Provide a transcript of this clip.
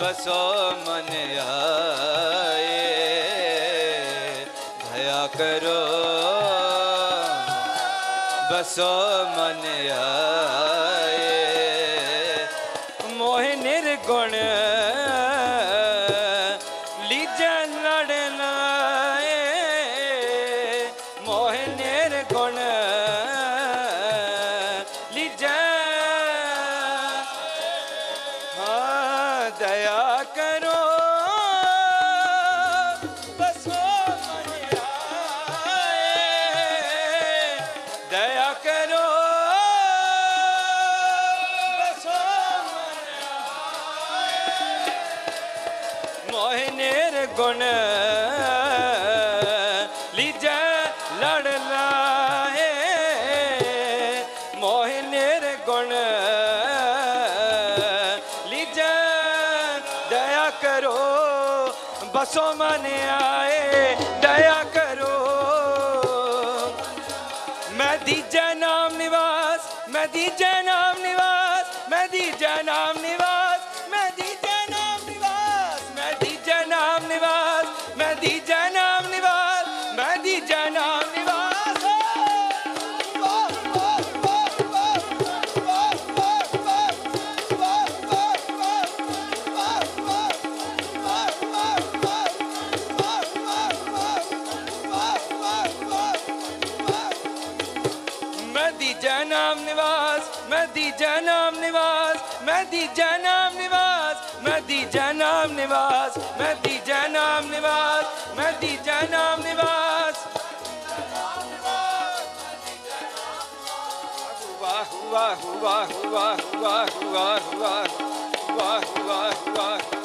ਬਸੋ ਮਨ ਆਏ ਭਇਆ ਕਰੋ ਬਸੋ ਮਨ ਆਏ ਮੋਹ ਨਿਰਗੁਣ ਲੀਜੈ ਲੜ ਲਾਏ ਮੋਹ ਨਿਰਗੁਣ ਲੀਜੈ ਦਇਆ ਕਰੋ। ਬਸੋ ਮਨ ਆਏ ਦਇਆ ਕਰੋ। ਬਸੋ ਮਨ ਆਏ ਮੋਹ ਨਿਰਗੁਣ ਲੀਜੈ ਕਰੋ, ਬਸੋ ਮਨ ਆਏ, ਦਇਆ ਕਰੋ। ਮੈਂ ਦੀਜੈ ਨਾਮ ਨਿਵਾਸ, ਮੈਂ ਦੀਜੈ ਨਾਮ ਨਿਵਾਸ, ਮੈਂ ਦੀਜੈ ਨਾਮ ਨਿਵਾਸ। ਨਾਮ ਨਿਵਾਸ ਮੈਂ ਦੀਜਾ ਨਾਮ ਨਿਵਾਸ ਮੈਂ ਦੀਜਾ ਨਾਮ ਨਿਵਾਸ ਮੈਂ ਦੀਜਾ ਨਾਮ ਨਿਵਾਸ ਮੈਂ ਦੀਜਾ ਨਾਮ ਨਿਵਾਸ ਮੈਂ ਦੀਜਾ ਨਾਮ ਨਿਵਾਸ ਵਾਹ ਵਾਹ ਵਾਹ ਵਾਹ ਵਾਹ ਵਾਹ ਵਾਹ ਵਾਹ ਵਾਹ ਵਾਹ